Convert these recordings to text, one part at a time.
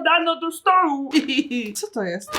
podano do stołu. Co to jest?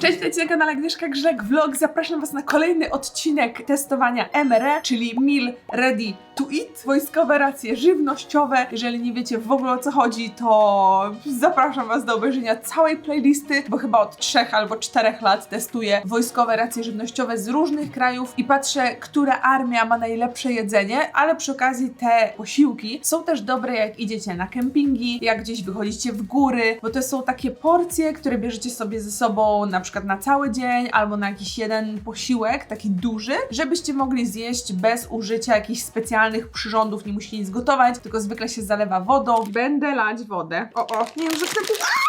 Cześć, witajcie na kanale Agnieszka Grzeg Vlog. Zapraszam Was na kolejny odcinek testowania MRE, czyli Meal Ready to Eat. Wojskowe racje żywnościowe. Jeżeli nie wiecie w ogóle o co chodzi, to zapraszam Was do obejrzenia całej playlisty, bo chyba od 3 albo 4 lat testuję wojskowe racje żywnościowe z różnych krajów i patrzę, która armia ma najlepsze jedzenie, ale przy okazji te posiłki są też dobre, jak idziecie na kempingi, jak gdzieś wychodzicie w góry, bo to są takie porcje, które bierzecie sobie ze sobą na przykład na cały dzień albo na jakiś jeden posiłek, taki duży, żebyście mogli zjeść bez użycia jakichś specjalnych przyrządów, nie musicie nic gotować, tylko zwykle się zalewa wodą. Będę lać wodę. O, o, nie wiem, że chcę nie!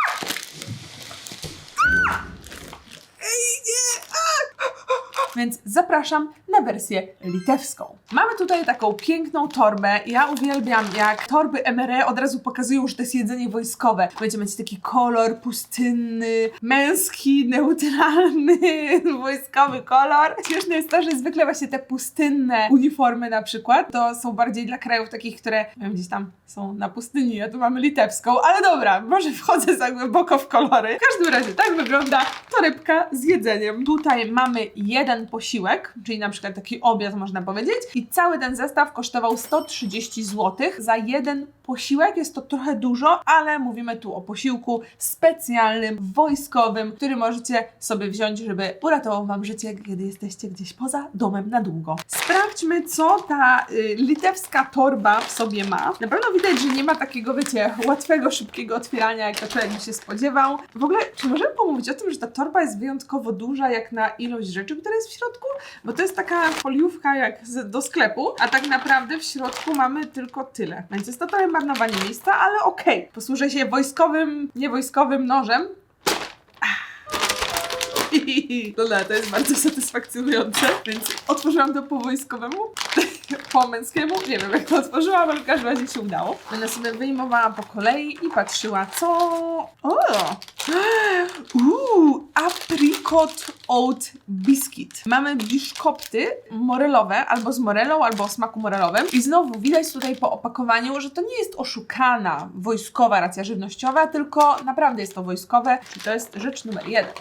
Więc zapraszam na wersję litewską. Mamy tutaj taką piękną torbę. Ja uwielbiam, jak torby MRE od razu pokazują, że to jest jedzenie wojskowe. Będziecie mieć taki kolor pustynny, męski, neutralny, wojskowy kolor. Śmieszne jest to, że zwykle właśnie te pustynne uniformy na przykład, to są bardziej dla krajów takich, które wiem, gdzieś tam są na pustyni, a tu mamy litewską. Ale dobra, może wchodzę za głęboko w kolory. W każdym razie tak wygląda torebka z jedzeniem. Tutaj mamy jeden posiłek, czyli na przykład taki obiad można powiedzieć i cały ten zestaw kosztował 130 zł za jeden posiłek. Jest to trochę dużo, ale mówimy tu o posiłku specjalnym, wojskowym, który możecie sobie wziąć, żeby uratował Wam życie, kiedy jesteście gdzieś poza domem na długo. Sprawdźmy, co ta y, litewska torba w sobie ma. Na pewno widać, że nie ma takiego, wiecie, łatwego, szybkiego otwierania, jak to człowiek by się spodziewał. W ogóle, czy możemy pomówić o tym, że ta torba jest wyjątkowo duża, jak na ilość rzeczy, które jest w środku? Bo to jest taka foliówka jak z, do sklepu, a tak naprawdę w środku mamy tylko tyle. Więc jest to trochę marnowanie miejsca, ale okej. Posłużę się wojskowym, niewojskowym nożem. Dobra, to jest bardzo satysfakcjonujące, więc otworzyłam to po wojskowemu, po męskiemu, nie wiem jak to otworzyłam, ale w każdym razie się udało. Będę sobie wyjmowała po kolei i patrzyła co... O! Uuu, apricot oat biscuit. Mamy biszkopty morelowe, albo z morelą, albo o smaku morelowym. I znowu widać tutaj po opakowaniu, że to nie jest oszukana wojskowa racja żywnościowa, tylko naprawdę jest to wojskowe. I to jest rzecz numer jeden.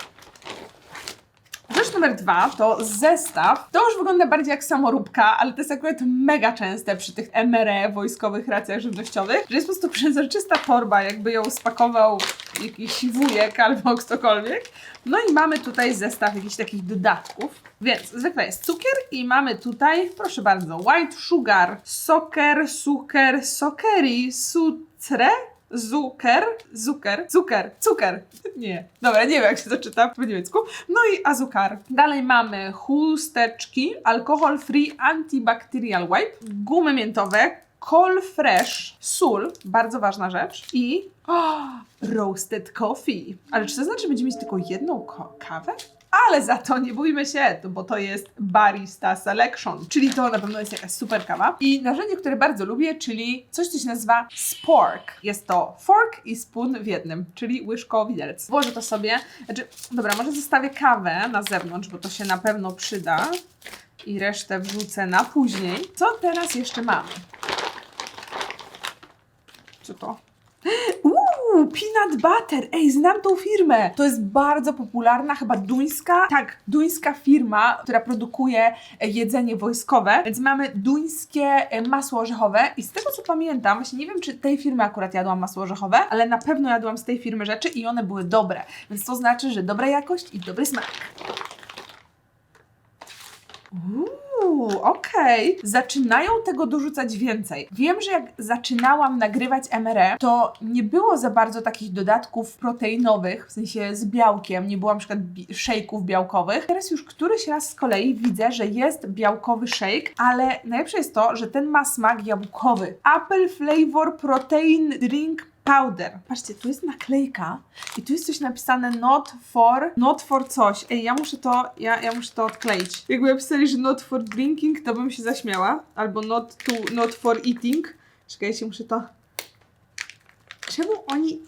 Rzecz numer dwa to zestaw. To już wygląda bardziej jak samoróbka, ale to jest akurat mega częste przy tych MRE wojskowych racjach żywnościowych, że jest po prostu przezroczysta torba, jakby ją spakował jakiś wujek albo ktokolwiek. No i mamy tutaj zestaw jakichś takich dodatków. Więc zwykle jest cukier i mamy tutaj, proszę bardzo, white sugar, soker, cukier, sokeri, sucre, Zucker, zucker, cukier, cukier. Nie. Dobra, nie wiem jak się to czyta po niemiecku. No i azukar. Dalej mamy chusteczki, alkohol free antibacterial wipe, gumy miętowe, col fresh, sól, bardzo ważna rzecz i o, roasted coffee. Ale czy to znaczy, że będziemy mieć tylko jedną kawę? Ale za to nie bójmy się, bo to jest Barista Selection, czyli to na pewno jest jakaś super kawa. I narzędzie, które bardzo lubię, czyli coś, co się nazywa spork. Jest to fork i spoon w jednym, czyli łyżko widelec. Włożę to sobie, znaczy, dobra, może zostawię kawę na zewnątrz, bo to się na pewno przyda. I resztę wrzucę na później. Co teraz jeszcze mamy? Co to? Uuu, peanut butter! Ej, znam tą firmę! To jest bardzo popularna, chyba duńska, tak, duńska firma, która produkuje e, jedzenie wojskowe, więc mamy duńskie e, masło orzechowe i z tego co pamiętam, właśnie nie wiem czy tej firmy akurat jadłam masło orzechowe, ale na pewno jadłam z tej firmy rzeczy i one były dobre, więc to znaczy, że dobra jakość i dobry smak. Uuu, okej. Zaczynają tego dorzucać więcej. Wiem, że jak zaczynałam nagrywać MRE, to nie było za bardzo takich dodatków proteinowych, w sensie z białkiem, nie było na przykład bi- szejków białkowych. Teraz już któryś raz z kolei widzę, że jest białkowy shake, ale najlepsze jest to, że ten ma smak jabłkowy. Apple Flavor Protein Drink Powder. Patrzcie, tu jest naklejka i tu jest coś napisane not for, not for coś. Ej, ja muszę to, ja, ja muszę to odkleić. Jakby napisali, że not for drinking, to bym się zaśmiała. Albo not to, not for eating. Czekajcie, muszę to... Czemu oni...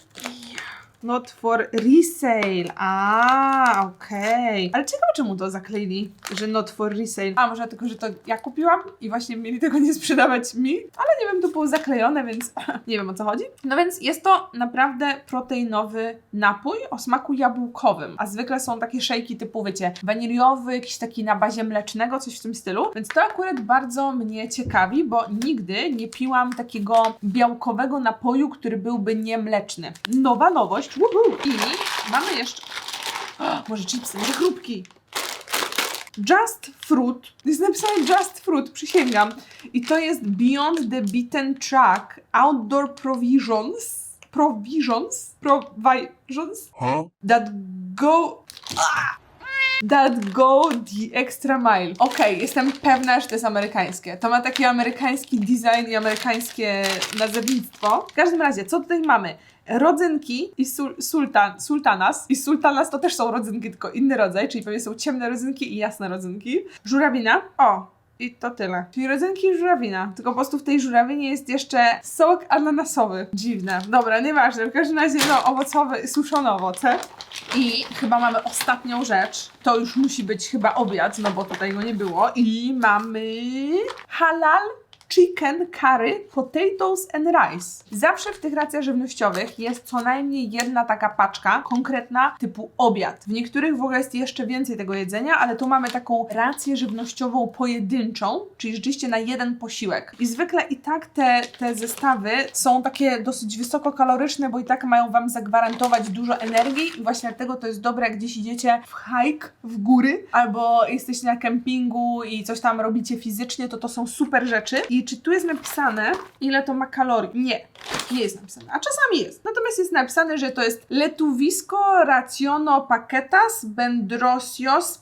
Not for resale. A, okej. Ale ciekawe, czemu to zakleili, że not for resale. A, może tylko, że to ja kupiłam i właśnie mieli tego nie sprzedawać mi? Ale nie wiem, to było zaklejone, więc nie wiem o co chodzi. No więc jest to naprawdę proteinowy napój o smaku jabłkowym. A zwykle są takie szejki typu, wiecie, waniliowy, jakiś taki na bazie mlecznego, coś w tym stylu. Więc to akurat bardzo mnie ciekawi, bo nigdy nie piłam takiego białkowego napoju, który byłby niemleczny. Nowa nowość. I mamy jeszcze. O, może chipsy, może chrupki. Just Fruit. Jest napisane Just Fruit, przysięgam. I to jest Beyond the Beaten Track Outdoor Provisions. Provisions? Provisions? Huh? That go. Ah! That go the extra mile. Okej, jestem pewna, że to jest amerykańskie. To ma taki amerykański design i amerykańskie nazewnictwo. W każdym razie, co tutaj mamy? Rodzynki i sul, sultan, sultanas. I sultanas to też są rodzynki, tylko inny rodzaj, czyli pewnie są ciemne rodzynki i jasne rodzynki. Żurawina. O, i to tyle. Czyli rodzynki i żurawina. Tylko po prostu w tej żurawinie jest jeszcze sok ananasowy. Dziwne. Dobra, nieważne. W każdym razie, no, owocowe, suszone owoce. I chyba mamy ostatnią rzecz. To już musi być chyba obiad, no bo tutaj go nie było. I mamy halal chicken curry, potatoes and rice. Zawsze w tych racjach żywnościowych jest co najmniej jedna taka paczka, konkretna typu obiad. W niektórych w ogóle jest jeszcze więcej tego jedzenia, ale tu mamy taką rację żywnościową pojedynczą, czyli rzeczywiście na jeden posiłek. I zwykle i tak te, te zestawy są takie dosyć wysokokaloryczne, bo i tak mają Wam zagwarantować dużo energii i właśnie dlatego to jest dobre, jak gdzieś idziecie w hike, w góry, albo jesteście na kempingu i coś tam robicie fizycznie, to to są super rzeczy. I czy tu jest napisane, ile to ma kalorii? Nie, nie jest napisane, a czasami jest. Natomiast jest napisane, że to jest letuwisco raciono paquetas bendrosios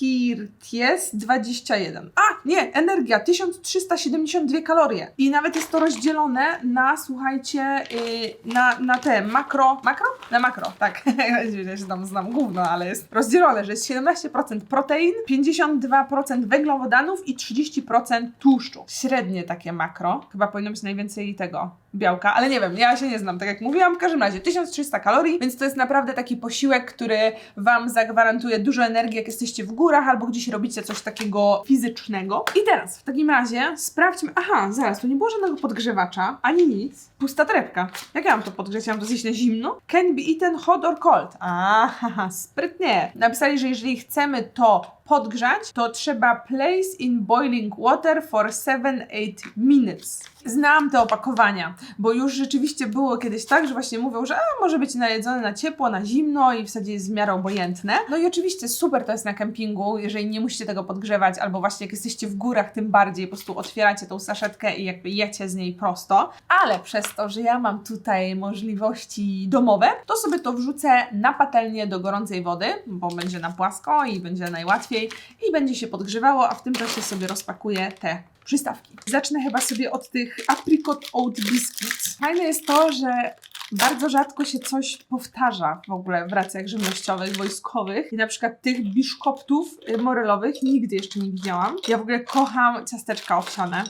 pasquirties 21. A, nie, energia 1372 kalorie. I nawet jest to rozdzielone na, słuchajcie, yy, na, na te makro, makro? Na makro, tak. ja się tam znam gówno, ale jest rozdzielone, że jest 17% protein, 52% węglowodanów i 30% tłuszczu. Średnie takie makro. Chyba powinno być najwięcej tego białka, ale nie wiem, ja się nie znam, tak jak mówiłam. W każdym razie 1300 kalorii, więc to jest naprawdę taki posiłek, który Wam zagwarantuje dużo energii, jak jesteście w górach albo gdzieś robicie coś takiego fizycznego. I teraz w takim razie sprawdźmy. Aha, zaraz, tu nie było żadnego podgrzewacza, ani nic. Pusta torebka. Jak ja mam to podgrzeć? Ja mam to zjeść na zimno? Can be eaten hot or cold. Aha, sprytnie. Napisali, że jeżeli chcemy to podgrzać, to trzeba place in boiling water for 7-8 minutes. Znam te opakowania, bo już rzeczywiście było kiedyś tak, że właśnie mówią, że a, może być najedzone na ciepło, na zimno i w zasadzie jest w obojętne. No i oczywiście super to jest na kempingu, jeżeli nie musicie tego podgrzewać, albo właśnie jak jesteście w górach, tym bardziej po prostu otwieracie tą saszetkę i jakby jecie z niej prosto. Ale przez to, że ja mam tutaj możliwości domowe, to sobie to wrzucę na patelnię do gorącej wody, bo będzie na płasko i będzie najłatwiej i będzie się podgrzewało, a w tym czasie sobie rozpakuję te przystawki. Zacznę chyba sobie od tych apricot oat biscuits. Fajne jest to, że bardzo rzadko się coś powtarza w ogóle w racjach żywnościowych, wojskowych. I na przykład tych biszkoptów y, morelowych nigdy jeszcze nie widziałam. Ja w ogóle kocham ciasteczka owsiane.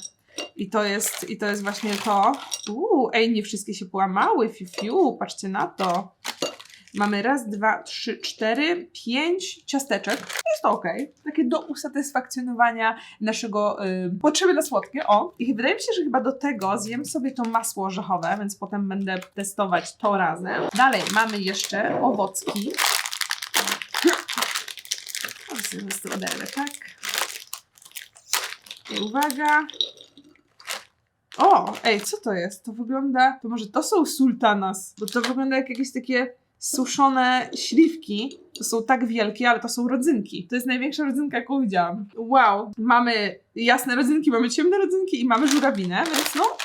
I to jest, i to jest właśnie to. Uuu, ej, nie wszystkie się połamały, fiu, patrzcie na to. Mamy raz, dwa, trzy, cztery, pięć ciasteczek. Jest to ok. Takie do usatysfakcjonowania naszego y, potrzeby na słodkie. O, i wydaje mi się, że chyba do tego zjem sobie to masło orzechowe, więc potem będę testować to razem. Dalej mamy jeszcze owocki. O, sobie stroderę, tak. I uwaga. O, ej, co to jest? To wygląda. To może to są sultanas, bo to wygląda jak jakieś takie suszone śliwki. To są tak wielkie, ale to są rodzynki. To jest największa rodzynka, jaką widziałam. Wow. Mamy jasne rodzynki, mamy ciemne rodzynki i mamy żurawinę, więc no,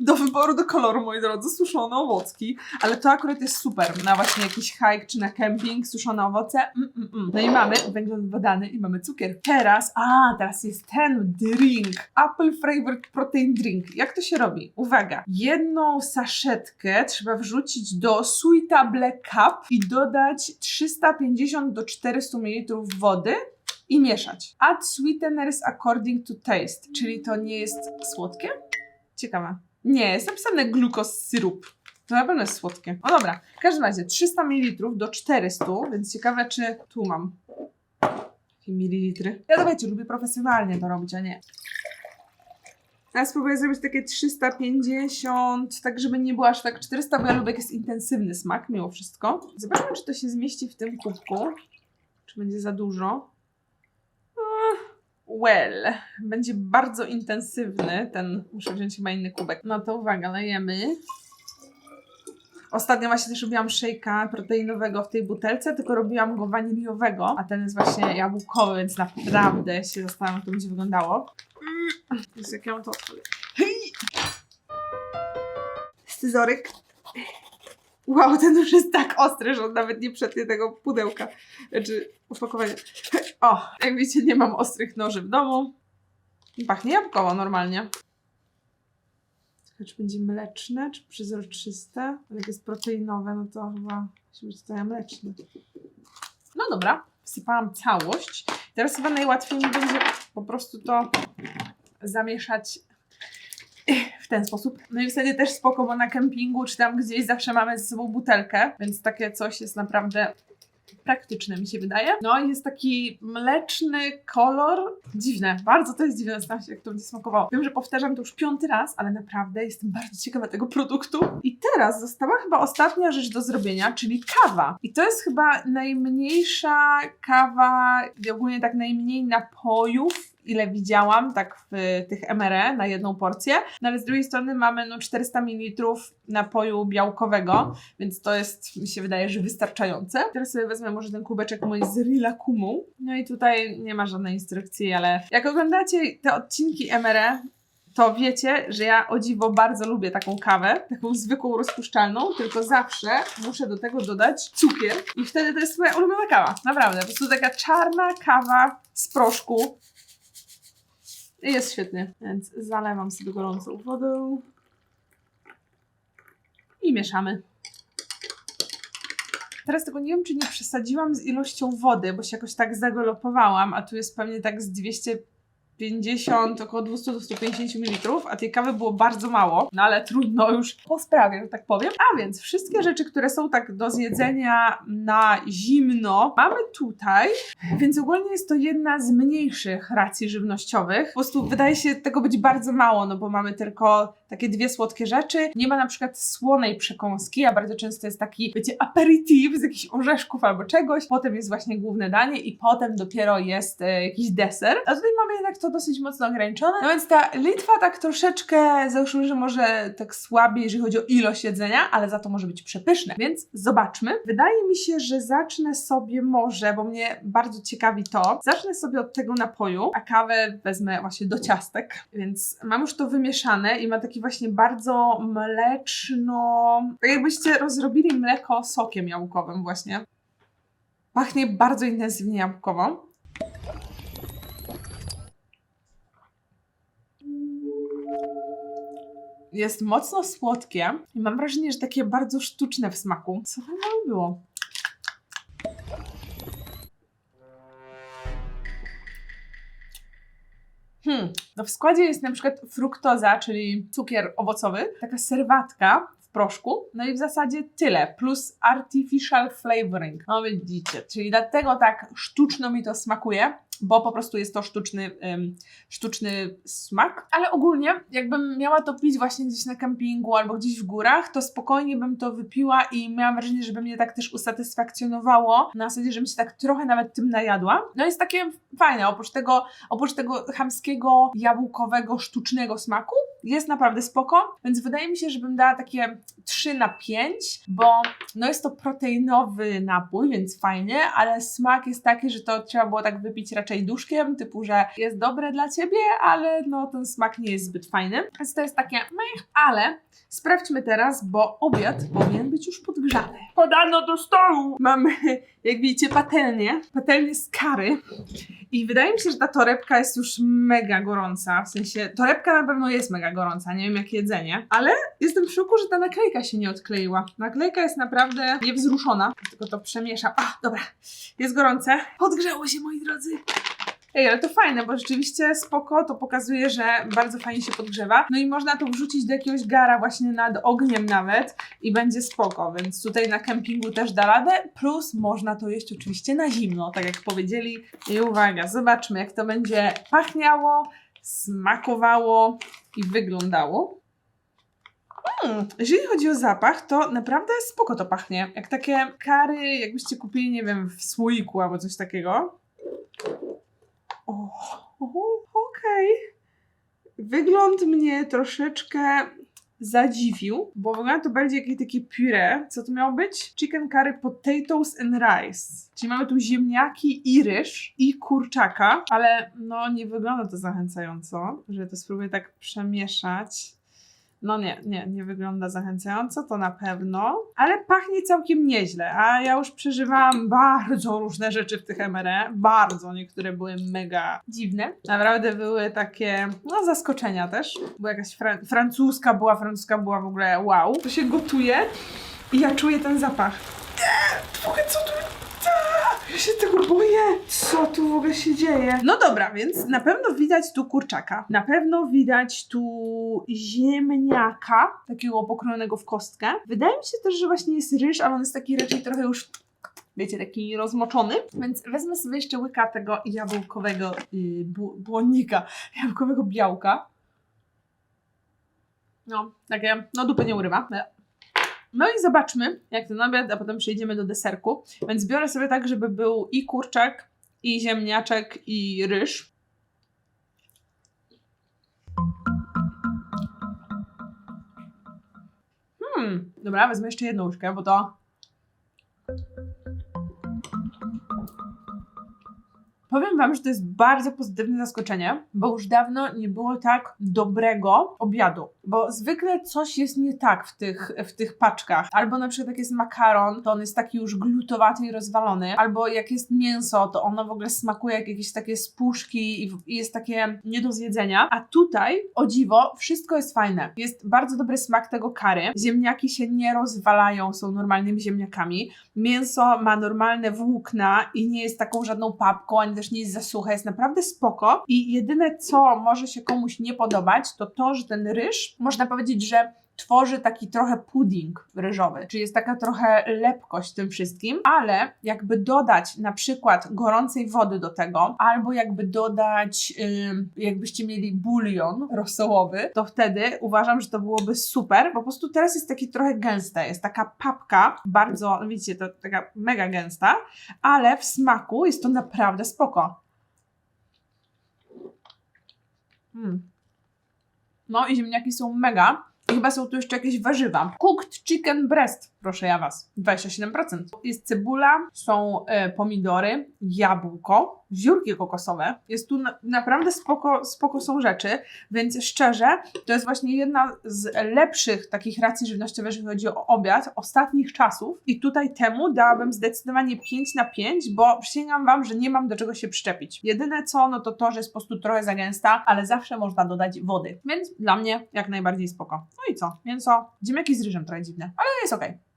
do wyboru, do koloru, moi drodzy, suszone owocki. Ale to akurat jest super na właśnie jakiś hike czy na camping, suszone owoce. Mm, mm, mm. No i mamy węglowodany i mamy cukier. Teraz, a, teraz jest ten drink. Apple flavored protein drink. Jak to się robi? Uwaga. Jedną saszetkę trzeba wrzucić do Suitable Cup i dodać 350 do 400 ml wody i mieszać. Add sweeteners according to taste, czyli to nie jest słodkie? Ciekawe. Nie, jest napisane glukos syrup. To na pewno jest słodkie. No dobra, w każdym razie 300 ml do 400, więc ciekawe czy tu mam takie mililitry. Ja to wiecie, lubię profesjonalnie to robić, a nie. Ja spróbuję zrobić takie 350, tak żeby nie było aż tak 400, bo ja lubię jak jest intensywny smak mimo wszystko. Zobaczmy, czy to się zmieści w tym kubku. Czy będzie za dużo. Well, będzie bardzo intensywny ten, muszę wziąć chyba inny kubek. No to uwaga, lejemy. Ostatnio właśnie też robiłam szejka proteinowego w tej butelce, tylko robiłam go waniliowego, a ten jest właśnie jabłkowy, więc naprawdę się zastanawiam, jak to będzie wyglądało. Mm, Jezu, jak ja to otworzyć. Hej! Scyzoryk. Wow, ten już jest tak ostry, że on nawet nie przetnie tego pudełka. Znaczy, opakowania. O, jak widzicie, nie mam ostrych noży w domu. Pachnie jabłkowo normalnie. Czy będzie mleczne, czy przezroczyste. Jak jest proteinowe, no to chyba musi być ja mleczne. No dobra, wsypałam całość. Teraz chyba najłatwiej mi będzie po prostu to zamieszać w ten sposób. No i wtedy też spoko, bo na kempingu czy tam gdzieś zawsze mamy ze sobą butelkę, więc takie coś jest naprawdę praktyczne mi się wydaje. No i jest taki mleczny kolor. Dziwne, bardzo to jest dziwne, zastanawiam się jak to będzie smakowało. Wiem, że powtarzam to już piąty raz, ale naprawdę jestem bardzo ciekawa tego produktu. I teraz została chyba ostatnia rzecz do zrobienia, czyli kawa. I to jest chyba najmniejsza kawa, ogólnie tak najmniej napojów, ile widziałam, tak w tych MRE na jedną porcję. No ale z drugiej strony mamy no 400 ml napoju białkowego, więc to jest, mi się wydaje, że wystarczające. Teraz sobie wezmę może ten kubeczek mój z Rilakumu. No i tutaj nie ma żadnej instrukcji, ale jak oglądacie te odcinki MRE, to wiecie, że ja o dziwo bardzo lubię taką kawę, taką zwykłą rozpuszczalną, tylko zawsze muszę do tego dodać cukier i wtedy to jest moja ulubiona kawa. Naprawdę, po prostu taka czarna kawa z proszku. Jest świetnie, więc zalewam sobie gorącą wodą i mieszamy. Teraz tego nie wiem, czy nie przesadziłam z ilością wody, bo się jakoś tak zagalopowałam, a tu jest pewnie tak z 250, około 200-150 ml, a tej kawy było bardzo mało, no ale trudno już po sprawie, że tak powiem. A więc wszystkie rzeczy, które są tak do zjedzenia na zimno, mamy tutaj, więc ogólnie jest to jedna z mniejszych racji żywnościowych. Po prostu wydaje się tego być bardzo mało, no bo mamy tylko takie dwie słodkie rzeczy. Nie ma na przykład słonej przekąski, a bardzo często jest taki, wiecie, aperitif z jakichś orzeszków albo czegoś. Potem jest właśnie główne danie i potem dopiero jest e, jakiś deser. A tutaj mamy jednak to dosyć mocno ograniczone. No więc ta Litwa tak troszeczkę, załóżmy, że może tak słabiej, jeżeli chodzi o ilość jedzenia, ale za to może być przepyszne. Więc zobaczmy. Wydaje mi się, że zacznę sobie może, bo mnie bardzo ciekawi to, zacznę sobie od tego napoju, a kawę wezmę właśnie do ciastek. Więc mam już to wymieszane i ma taki właśnie bardzo mleczno... Tak jakbyście rozrobili mleko sokiem jabłkowym właśnie. Pachnie bardzo intensywnie jabłkowo. Jest mocno słodkie i mam wrażenie, że takie bardzo sztuczne w smaku. Co to było? Hmm, no w składzie jest na przykład fruktoza, czyli cukier owocowy, taka serwatka w proszku, no i w zasadzie tyle, plus artificial flavoring. No widzicie, czyli dlatego tak sztuczno mi to smakuje, bo po prostu jest to sztuczny, ym, sztuczny smak. Ale ogólnie, jakbym miała to pić właśnie gdzieś na kempingu albo gdzieś w górach, to spokojnie bym to wypiła i miałam wrażenie, że by mnie tak też usatysfakcjonowało. Na zasadzie, żebym się tak trochę nawet tym najadła. No jest takie fajne, oprócz tego, oprócz tego chamskiego, jabłkowego, sztucznego smaku, jest naprawdę spoko, więc wydaje mi się, że bym dała takie 3 na 5, bo no jest to proteinowy napój, więc fajnie, ale smak jest taki, że to trzeba było tak wypić raczej duszkiem, typu, że jest dobre dla ciebie, ale no ten smak nie jest zbyt fajny. Więc to jest takie meh, ale sprawdźmy teraz, bo obiad powinien być już podgrzany. Podano do stołu! Mamy, jak widzicie, patelnię, patelnię z kary. I wydaje mi się, że ta torebka jest już mega gorąca. W sensie, torebka na pewno jest mega gorąca, nie wiem jak jedzenie, ale jestem w szoku, że ta naklejka się nie odkleiła. Naklejka jest naprawdę niewzruszona. Tylko to przemieszam. A, dobra, jest gorące. Podgrzało się, moi drodzy. Ej, ale to fajne, bo rzeczywiście spoko, to pokazuje, że bardzo fajnie się podgrzewa. No i można to wrzucić do jakiegoś gara właśnie nad ogniem nawet i będzie spoko, więc tutaj na kempingu też da radę, plus można to jeść oczywiście na zimno, tak jak powiedzieli. I uwaga, zobaczmy jak to będzie pachniało, smakowało i wyglądało. Mm, jeżeli chodzi o zapach, to naprawdę spoko to pachnie. Jak takie kary, jakbyście kupili, nie wiem, w słoiku albo coś takiego. O, okej. Wygląd mnie troszeczkę zadziwił, bo wygląda to bardziej jakieś takie puree. Co to miało być? Chicken curry potatoes and rice. Czyli mamy tu ziemniaki i ryż i kurczaka, ale no nie wygląda to zachęcająco, że to spróbuję tak przemieszać. No nie, nie, nie wygląda zachęcająco, to na pewno, ale pachnie całkiem nieźle, a ja już przeżywałam bardzo różne rzeczy w tych MRE, bardzo, niektóre były mega dziwne, naprawdę były takie, no zaskoczenia też, bo jakaś fran- francuska była, francuska była w ogóle wow, to się gotuje i ja czuję ten zapach. Eee, Trochę co tu... Ja się tego boję. Co tu w ogóle się dzieje? No dobra, więc na pewno widać tu kurczaka. Na pewno widać tu ziemniaka, takiego pokrojonego w kostkę. Wydaje mi się też, że właśnie jest ryż, ale on jest taki raczej trochę już wiecie, taki rozmoczony. Więc wezmę sobie jeszcze łyka tego jabłkowego yy, błonnika, jabłkowego białka. No, takie, no dupy nie urywa. No i zobaczmy, jak ten obiad, a potem przejdziemy do deserku. Więc biorę sobie tak, żeby był i kurczak, i ziemniaczek, i ryż. Hmm, dobra, wezmę jeszcze jedną łyżkę, bo to... Powiem Wam, że to jest bardzo pozytywne zaskoczenie, bo już dawno nie było tak dobrego obiadu. Bo zwykle coś jest nie tak w tych, w tych paczkach. Albo na przykład jak jest makaron, to on jest taki już glutowaty i rozwalony. Albo jak jest mięso, to ono w ogóle smakuje jak jakieś takie spuszki i, i jest takie nie do zjedzenia. A tutaj, o dziwo, wszystko jest fajne. Jest bardzo dobry smak tego kary. Ziemniaki się nie rozwalają, są normalnymi ziemniakami. Mięso ma normalne włókna i nie jest taką żadną papką, ani też nie jest za suche, jest naprawdę spoko. I jedyne, co może się komuś nie podobać, to to, że ten ryż, można powiedzieć, że tworzy taki trochę pudding ryżowy, czyli jest taka trochę lepkość tym wszystkim, ale jakby dodać na przykład gorącej wody do tego, albo jakby dodać, jakbyście mieli bulion rosołowy, to wtedy uważam, że to byłoby super, po prostu teraz jest taki trochę gęste, jest taka papka, bardzo, no widzicie, to taka mega gęsta, ale w smaku jest to naprawdę spoko. Mm. No i ziemniaki są mega. I chyba są tu jeszcze jakieś warzywa. Cooked chicken breast, proszę ja was. 27%. Jest cebula, są e, pomidory, jabłko, ziórki kokosowe. Jest tu na, naprawdę spoko, spoko są rzeczy, więc szczerze, to jest właśnie jedna z lepszych takich racji żywnościowych, jeżeli chodzi o obiad ostatnich czasów. I tutaj temu dałabym zdecydowanie 5 na 5, bo przysięgam wam, że nie mam do czego się przyczepić. Jedyne co, no to to, że jest po prostu trochę za gęsta, ale zawsze można dodać wody. Więc dla mnie jak najbardziej spoko. No i co? Mięso, ziemniaki z ryżem trochę dziwne, ale jest okej.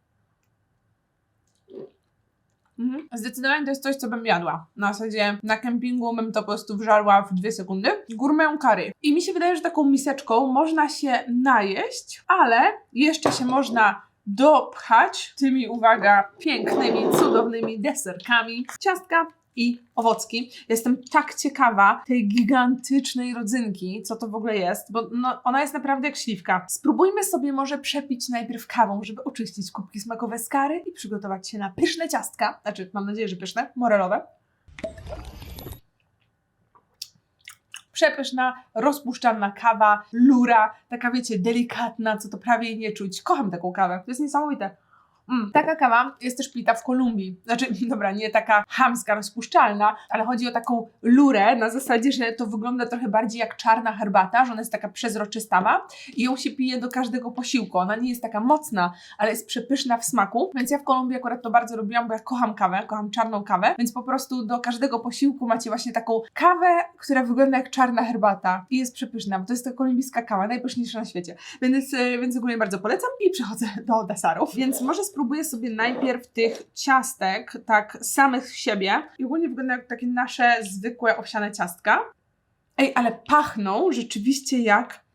Mhm. Zdecydowanie to jest coś, co bym jadła. Na zasadzie na kempingu bym to po prostu wżarła w dwie sekundy. Gourmet curry. I mi się wydaje, że taką miseczką można się najeść, ale jeszcze się można dopchać tymi, uwaga, pięknymi, cudownymi deserkami. Ciastka i owocki. Jestem tak ciekawa tej gigantycznej rodzynki, co to w ogóle jest, bo no, ona jest naprawdę jak śliwka. Spróbujmy sobie może przepić najpierw kawą, żeby oczyścić kubki smakowe z kary i przygotować się na pyszne ciastka. Znaczy, mam nadzieję, że pyszne, morelowe. Przepyszna, rozpuszczalna kawa, lura, taka wiecie, delikatna, co to prawie nie czuć. Kocham taką kawę, to jest niesamowite. Mm. Taka kawa jest też pita w Kolumbii. Znaczy, dobra, nie taka chamska, rozpuszczalna, ale chodzi o taką lurę na zasadzie, że to wygląda trochę bardziej jak czarna herbata, że ona jest taka przezroczystawa i ją się pije do każdego posiłku. Ona nie jest taka mocna, ale jest przepyszna w smaku, więc ja w Kolumbii akurat to bardzo lubiłam, bo ja kocham kawę, kocham czarną kawę, więc po prostu do każdego posiłku macie właśnie taką kawę, która wygląda jak czarna herbata i jest przepyszna, bo to jest ta kolumbijska kawa, najpyszniejsza na świecie. Więc, e, więc ogólnie bardzo polecam i przechodzę do deserów. Więc może spróbujmy spróbuję sobie najpierw tych ciastek, tak samych z siebie. I ogólnie wyglądają jak takie nasze zwykłe owsiane ciastka. Ej, ale pachną rzeczywiście jak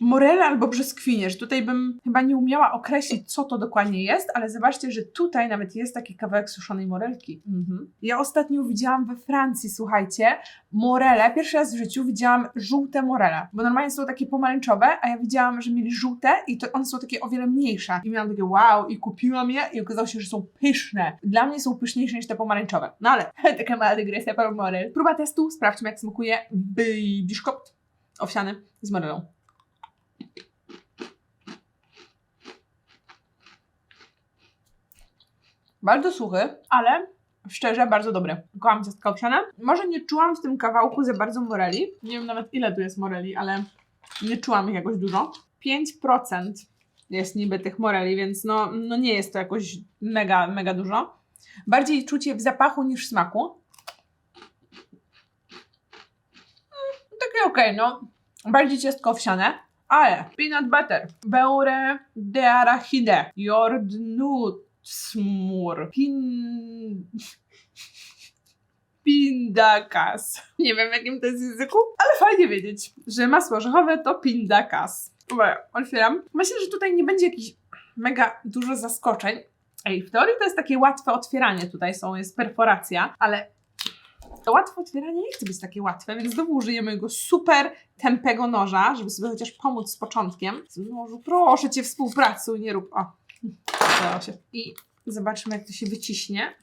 morele albo brzoskwinię, że tutaj bym chyba nie umiała określić, co to dokładnie jest, ale zobaczcie, że tutaj nawet jest taki kawałek suszonej morelki. Mhm. Ja ostatnio widziałam we Francji, słuchajcie, morele, pierwszy raz w życiu widziałam żółte morele, bo normalnie są takie pomarańczowe, a ja widziałam, że mieli żółte i to one są takie o wiele mniejsze. I miałam takie wow, i kupiłam je i okazało się, że są pyszne. Dla mnie są pyszniejsze niż te pomarańczowe. No ale taka mała dygresja pro morel. Próba testu, sprawdźmy jak smakuje biszkopt owsiany z morelą. Bardzo suchy, ale szczerze bardzo dobry. Kocham ciastka owsiane. Może nie czułam w tym kawałku za bardzo moreli. Nie wiem nawet ile tu jest moreli, ale nie czułam ich jakoś dużo. 5% jest niby tych moreli, więc no, no nie jest to jakoś mega, mega dużo. Bardziej czuć je w zapachu niż w smaku. Mm, Takie okej, no. Bardziej ciastko owsiane. Ale peanut butter, beurre de arachide, jordnutsmur, pin... Pindakas. Nie wiem jakim to jest języku, ale fajnie wiedzieć, że masło orzechowe to pindakas. Dobra, otwieram. Myślę, że tutaj nie będzie jakichś mega dużo zaskoczeń. Ej, w teorii to jest takie łatwe otwieranie tutaj są, jest perforacja, ale to łatwe otwieranie nie chce być takie łatwe, więc znowu użyjemy jego super tępego noża, żeby sobie chociaż pomóc z początkiem. Nożu, proszę Cię, współpracuj, nie rób... O, I zobaczymy, jak to się wyciśnie.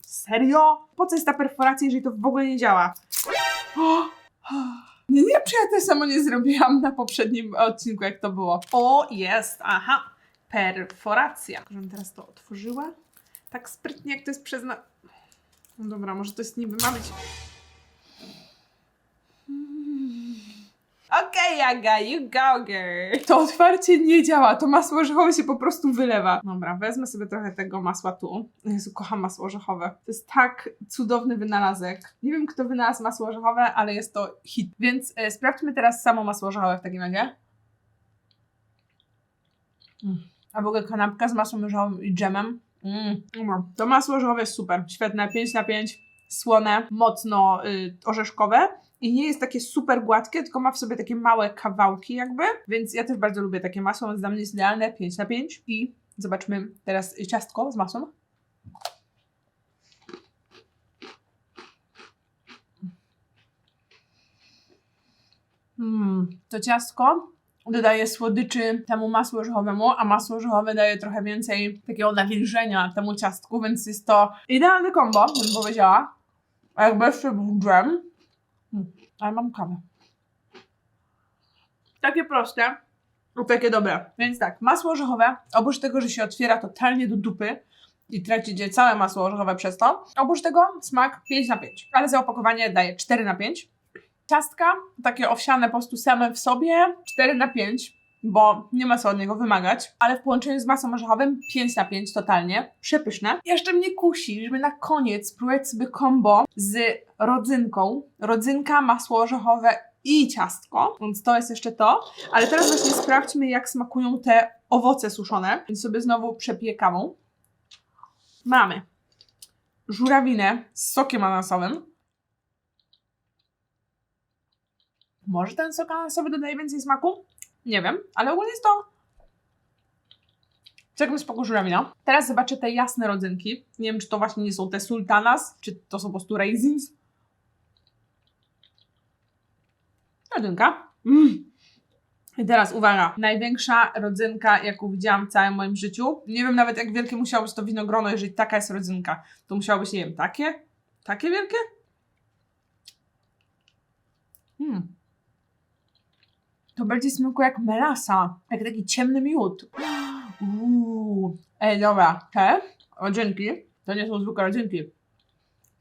Serio? Po co jest ta perforacja, jeżeli to w ogóle nie działa? O! Nie, nie, czy ja to samo nie zrobiłam na poprzednim odcinku, jak to było. O, jest, aha, perforacja. Żebym teraz to otworzyła. Tak sprytnie, jak to jest przezna... No dobra, może to jest niby ma być... Okej, Aga, you go, girl. To otwarcie nie działa, to masło orzechowe się po prostu wylewa. Dobra, wezmę sobie trochę tego masła tu. Jezu, kocham masło orzechowe. To jest tak cudowny wynalazek. Nie wiem, kto wynalazł masło orzechowe, ale jest to hit. Więc e, sprawdźmy teraz samo masło orzechowe w takim razie. Mm. A w ogóle kanapka z masłem orzechowym i dżemem. Mm. To masło orzechowe jest super. Świetne, 5 na 5. Słone, mocno y, orzeszkowe. I nie jest takie super gładkie, tylko ma w sobie takie małe kawałki jakby. Więc ja też bardzo lubię takie masło, więc dla mnie jest idealne 5 na 5. I zobaczmy teraz ciastko z masłem. Mm, to ciastko dodaje słodyczy temu masłu orzechowemu, a masło orzechowe daje trochę więcej takiego nawilżenia temu ciastku, więc jest to idealny kombo, bym powiedziała. A jakby jeszcze był dżem, mm, ale mam kawę. Takie proste, lub takie dobre. Więc tak, masło orzechowe, oprócz tego, że się otwiera totalnie do dupy i tracicie całe masło orzechowe przez to, oprócz tego smak 5 na 5, ale za opakowanie daje 4 na 5. Ciastka, takie owsiane po prostu same w sobie, 4 na 5, bo nie ma co od niego wymagać, ale w połączeniu z masą orzechowym 5 na 5 totalnie, przepyszne. Jeszcze mnie kusi, żeby na koniec spróbować sobie kombo z rodzynką, rodzynka, masło orzechowe i ciastko, więc to jest jeszcze to. Ale teraz właśnie sprawdźmy, jak smakują te owoce suszone, więc sobie znowu przepiję kawą. Mamy żurawinę z sokiem ananasowym, Może ten sok ananasowy dodaje więcej smaku? Nie wiem, ale ogólnie jest to całkiem spoko żurawina. Teraz zobaczę te jasne rodzynki. Nie wiem, czy to właśnie nie są te sultanas, czy to są po prostu raisins. Rodzynka. Mm. I teraz uwaga, największa rodzynka, jaką widziałam w całym moim życiu. Nie wiem nawet, jak wielkie musiało być to winogrono, jeżeli taka jest rodzynka. To musiało być, nie wiem, takie? Takie wielkie? Hmm. To bardziej smakuje jak melasa, jak taki ciemny miód. Uuu. Ej, dobra, te rodzynki to nie są zwykłe rodzynki.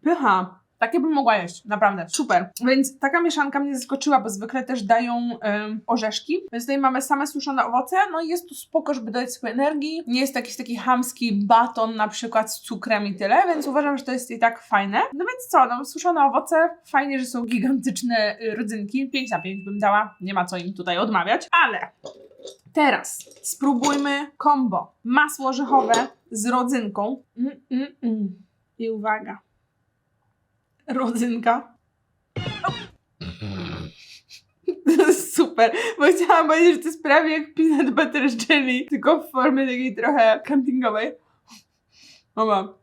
Pycha. Takie bym mogła jeść, naprawdę, super. Więc taka mieszanka mnie zaskoczyła, bo zwykle też dają ym, orzeszki. Więc tutaj mamy same suszone owoce, no i jest tu spoko, żeby dodać swojej energii. Nie jest jakiś taki hamski baton na przykład z cukrem i tyle, więc uważam, że to jest i tak fajne. No więc co, no suszone owoce, fajnie, że są gigantyczne y, rodzynki. 5 na 5 bym dała, nie ma co im tutaj odmawiać, ale Teraz spróbujmy combo. Masło orzechowe z rodzynką. Mm, mm, mm. I uwaga. Rodzynka. To super, bo chciałam powiedzieć, że to jest prawie jak peanut butter jelly, tylko w formie takiej trochę campingowej. Mama.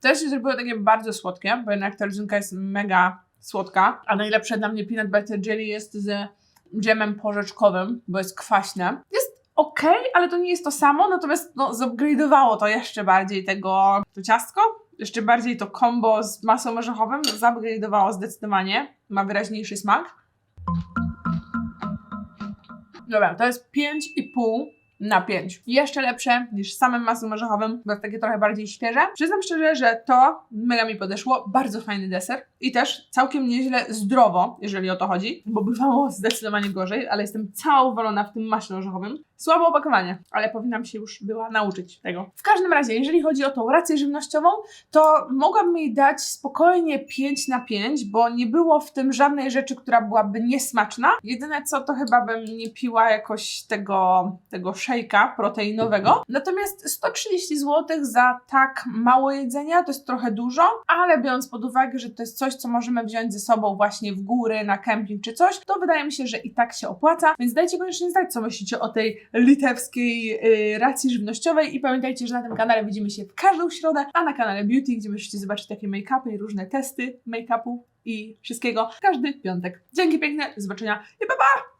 Też się zrobiło takie bardzo słodkie, bo jednak ta rodzynka jest mega słodka, a najlepsze dla mnie peanut butter jelly jest z dżemem porzeczkowym, bo jest kwaśne. Jest ok, ale to nie jest to samo, natomiast no, zupgrade'owało to jeszcze bardziej tego, to ciastko, jeszcze bardziej to combo z masą orzechowym, zupgrade'owało zdecydowanie, ma wyraźniejszy smak. Dobra, to jest 5,5 na 5. Jeszcze lepsze niż samym masłem orzechowym, bo takie trochę bardziej świeże. Przyznam szczerze, że to mega mi podeszło. Bardzo fajny deser i też całkiem nieźle zdrowo, jeżeli o to chodzi, bo bywało zdecydowanie gorzej, ale jestem cała w tym maśle orzechowym. Słabe opakowanie, ale powinnam się już była nauczyć tego. W każdym razie, jeżeli chodzi o tą rację żywnościową, to mogłabym jej dać spokojnie 5 na 5, bo nie było w tym żadnej rzeczy, która byłaby niesmaczna. Jedyne co, to chyba bym nie piła jakoś tego, tego szejka proteinowego. Natomiast 130 zł za tak mało jedzenia to jest trochę dużo, ale biorąc pod uwagę, że to jest coś, co możemy wziąć ze sobą właśnie w góry, na kemping czy coś, to wydaje mi się, że i tak się opłaca. Więc dajcie koniecznie znać, co myślicie o tej litewskiej y, racji żywnościowej i pamiętajcie, że na tym kanale widzimy się w każdą środę, a na kanale Beauty, gdzie możecie zobaczyć takie make-upy i różne testy make-upu i wszystkiego każdy piątek. Dzięki piękne, do zobaczenia i pa pa!